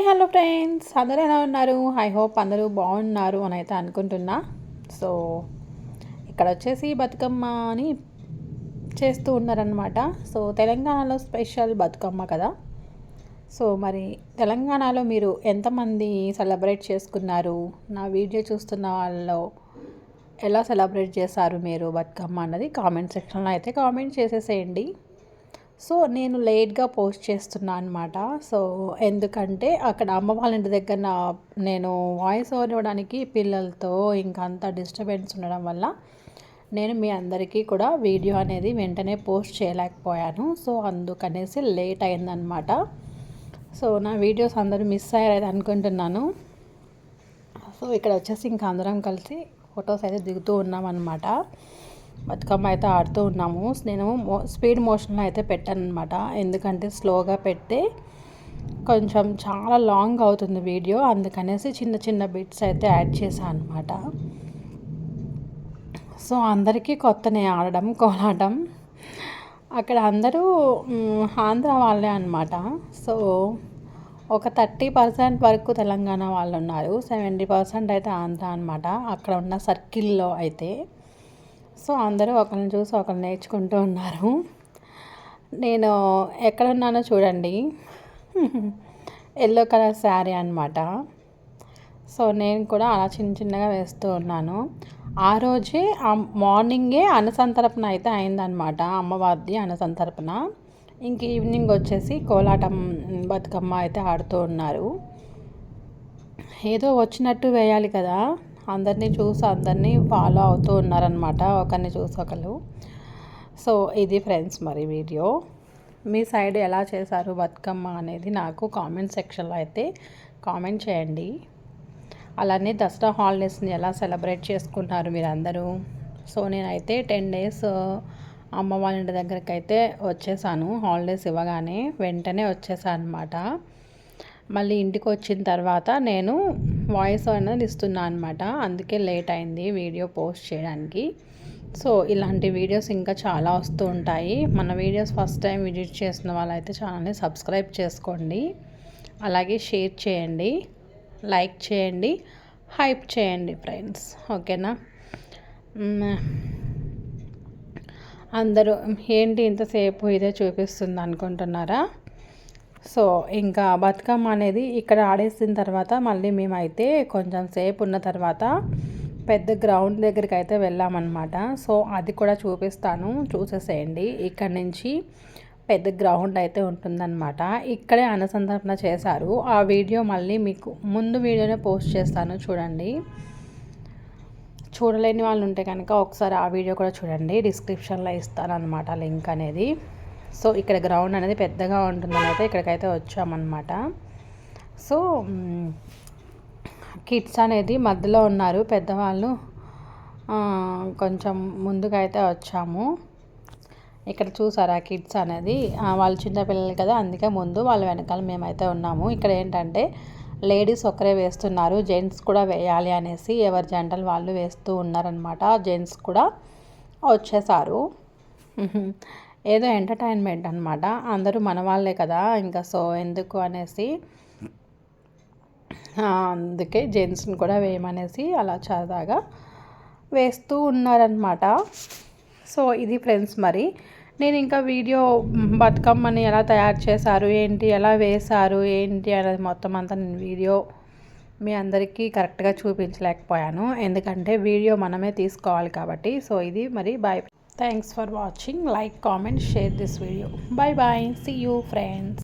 Hi hello friends. అందరూ ఎలా ఉన్నారు? ఐ హోప్ అందరూ బాగున్నారు అని అయితే అనుకుంటున్నా. సో ఇక్కడ వచ్చేసి బతుకమ్మ అని చేస్తూ ఉన్నారనమాట సో తెలంగాణలో స్పెషల్ బతుకమ్మ కదా. సో మరి తెలంగాణలో మీరు ఎంతమంది సెలబ్రేట్ చేసుకున్నారు? నా వీడియో చూస్తున్న వాళ్ళలో ఎలా సెలబ్రేట్ చేశారు మీరు బతుకమ్మ అన్నది కామెంట్ సెక్షన్లో అయితే కామెంట్ చేసేసేయండి. సో నేను లేట్గా పోస్ట్ చేస్తున్నా అనమాట సో ఎందుకంటే అక్కడ అమ్మ వాళ్ళ ఇంటి దగ్గర నా నేను వాయిస్ ఓవర్ ఇవ్వడానికి పిల్లలతో ఇంకా అంత డిస్టర్బెన్స్ ఉండడం వల్ల నేను మీ అందరికీ కూడా వీడియో అనేది వెంటనే పోస్ట్ చేయలేకపోయాను. సో అందుకనేసి లేట్ అయిందనమాట సో నా వీడియోస్ అందరూ మిస్ అయ్యారని అనుకుంటున్నాను. సో ఇక్కడ వచ్చేసి ఇంకా అందరం కలిసి ఫొటోస్ అయితే దిగుతూ ఉన్నాం అనమాట బతుకమ్మ అయితే ఆడుతూ ఉన్నాము. నేను మో స్పీడ్ మోషన్లో అయితే పెట్టాను అనమాట ఎందుకంటే స్లోగా పెడితే కొంచెం చాలా లాంగ్ అవుతుంది వీడియో అందుకనేసి చిన్న చిన్న బిట్స్ అయితే యాడ్ చేశాను అనమాట సో అందరికీ కొత్తనే ఆడడం కోలాటం. అక్కడ అందరూ ఆంధ్ర వాళ్ళే అనమాట సో ఒక థర్టీ పర్సెంట్ వరకు తెలంగాణ వాళ్ళు ఉన్నారు. సెవెంటీ పర్సెంట్ అయితే ఆంధ్ర అనమాట అక్కడ ఉన్న సర్కిల్లో అయితే. సో అందరూ ఒకరిని చూసి ఒకరు నేర్చుకుంటూ ఉన్నారు. నేను ఎక్కడున్నానో చూడండి. ఎల్లో కలర్ శారీ అనమాట సో నేను కూడా అలా చిన్న చిన్నగా వేస్తూ ఉన్నాను. ఆ రోజే మార్నింగే అనసంతర్పణ అయితే అయిందనమాట అమ్మవారిది అనసంతర్పణ ఇంక ఈవినింగ్ వచ్చేసి కోలాటం బతుకమ్మ అయితే ఆడుతూ ఉన్నారు. ఏదో వచ్చినట్టు వేయాలి కదా. అందరినీ చూసి అందరినీ ఫాలో అవుతూ ఉన్నారనమాట ఒకరిని చూసి ఒకరు సో ఇది ఫ్రెండ్స్ మరి వీడియో మీ సైడ్ ఎలా చేశారు బతుకమ్మ అనేది నాకు కామెంట్ సెక్షన్లో అయితే కామెంట్ చేయండి. అలానే దసరా హాలిడేస్ని ఎలా సెలబ్రేట్ చేసుకున్నారు మీరందరూ? సో నేనైతే టెన్ డేస్ uh, అమ్మ వాళ్ళ ఇంటి దగ్గరికి అయితే వచ్చేసాను. హాలిడేస్ ఇవ్వగానే వెంటనే వచ్చేసాను అనమాట మళ్ళీ ఇంటికి వచ్చిన తర్వాత నేను వాయిస్ అనేది ఇస్తున్నాను అనమాట అందుకే లేట్ అయింది వీడియో పోస్ట్ చేయడానికి. సో ఇలాంటి వీడియోస్ ఇంకా చాలా వస్తూ ఉంటాయి. మన వీడియోస్ ఫస్ట్ టైం విజిట్ చేసిన వాళ్ళైతే ఛానల్ని సబ్స్క్రైబ్ చేసుకోండి. అలాగే షేర్ చేయండి. లైక్ చేయండి. హైప్ చేయండి ఫ్రెండ్స్. ఓకేనా? అందరూ ఏంటి ఇంతసేపు ఇదే చూపిస్తుంది అనుకుంటున్నారా? సో ఇంకా బతుకమ్మ అనేది ఇక్కడ ఆడేసిన తర్వాత మళ్ళీ మేమైతే కొంచెం సేపు ఉన్న తర్వాత పెద్ద గ్రౌండ్ దగ్గరికి అయితే వెళ్ళామన్నమాట. సో అది కూడా చూపిస్తాను చూసేసేయండి. ఇక్కడ నుంచి పెద్ద గ్రౌండ్ అయితే ఉంటుందన్నమాట. ఇక్కడే అనుసంధాన చేశారు. ఆ వీడియో మళ్ళీ మీకు ముందు వీడియోనే పోస్ట్ చేస్తాను చూడండి. చూడలేని వాళ్ళు ఉంటే కనుక ఒకసారి ఆ వీడియో కూడా చూడండి. డిస్క్రిప్షన్లో ఇస్తాను అనమాట లింక్ అనేది. సో ఇక్కడ గ్రౌండ్ అనేది పెద్దగా ఉంటుందని అయితే ఇక్కడికైతే వచ్చామన్నమాట. సో కిడ్స్ అనేది మధ్యలో ఉన్నారు పెద్దవాళ్ళు కొంచెం ముందుగా అయితే వచ్చాము. ఇక్కడ చూసారా కిడ్స్ అనేది? వాళ్ళు చిన్నపిల్లలు కదా అందుకే ముందు వాళ్ళ వెనకాల మేమైతే ఉన్నాము. ఇక్కడ ఏంటంటే లేడీస్ ఒకరే వేస్తున్నారు జెంట్స్ కూడా వేయాలి అనేసి ఎవరి జంటలు వాళ్ళు వేస్తూ ఉన్నారనమాట జెంట్స్ కూడా వచ్చేసారు. ఏదో ఎంటర్టైన్మెంట్ అనమాట అందరూ మన వాళ్ళే కదా ఇంకా సో ఎందుకు అనేసి అందుకే జెంట్స్ని కూడా వేయమనేసి అలా సరదాగా వేస్తూ ఉన్నారనమాట సో ఇది ఫ్రెండ్స్ మరి. నేను ఇంకా వీడియో బతుకమ్మని ఎలా తయారు చేశారు ఏంటి ఎలా వేశారు ఏంటి అనేది మొత్తం అంతా నేను వీడియో మీ అందరికీ కరెక్ట్గా చూపించలేకపోయాను. ఎందుకంటే వీడియో మనమే తీసుకోవాలి కాబట్టి. సో ఇది మరి bye Thanks for watching. Like, comment, share this video. Bye bye. See you friends.